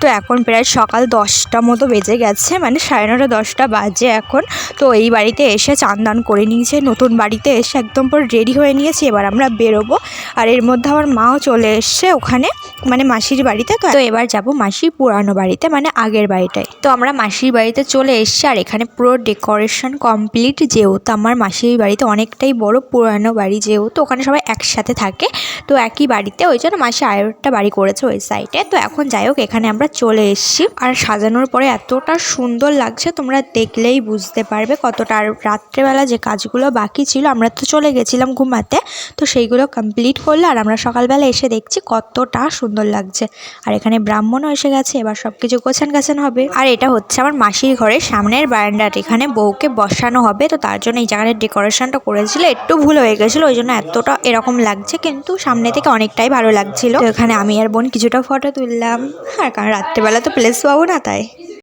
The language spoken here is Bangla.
তো এখন প্রায় সকাল দশটা মতো বেজে গেছে মানে সাড়ে নটা দশটা বাজে এখন। তো এই বাড়িতে এসে চান করে নিয়েছে, নতুন বাড়িতে এসে একদম পুরো রেডি হয়ে নিয়েছি, এবার আমরা বেরোবো। আর এর মধ্যে আমার মাও চলে এসছে ওখানে মানে মাসির বাড়িতে। তো এবার যাব মাসির পুরানো বাড়িতে মানে আগের বাড়িটায়। তো আমরা মাসির বাড়িতে চলে এসছি, আর এখানে পুরো ডেকোরেশন কমপ্লিট যেহেতু আমার মাসির বাড়িতে অনেকটাই বড় পুরানো বাড়ি যেহেতু, ওখানে সবাই একসাথে থাকে। তো একই বাড়িতে, ওই জন্য মাসি একটা বাড়ি করেছে ওই সাইডে তো এখন যাই হোক, এখানে আমরা চলে এসেছি। আর সাজানোর পরে এতটা সুন্দর লাগছে, তোমরা দেখলেই বুঝতে পারবে কতটা। আর রাত্রেবেলা যে কাজগুলো বাকি ছিল, আমরা তো চলে গেছিলাম ঘুমাতে, তো সেইগুলো কমপ্লিট করল আর আমরা সকালবেলা এসে দেখছি কতটা সুন্দর লাগছে। আর এখানে ব্রাহ্মণও এসে গেছে, এবার সব কিছু গোছান গাছান হবে। আর এটা হচ্ছে আমার মাসির ঘরের সামনের বারান্দাটা এখানে বউকে বসানো হবে, তো তার জন্য এই জায়গাটার ডেকোরেশনটা করেছিল, একটু ভুল হয়ে গেছিল, ওই জন্য এতটা এরকম লাগছে, কিন্তু সামনে থেকে অনেকটাই ভালো লাগছিল। এখানে আমি আর বোন কিছুটা ফটো তুললাম, আর কারণ রাত্রেবেলা তো প্লেস পাবো না তাই।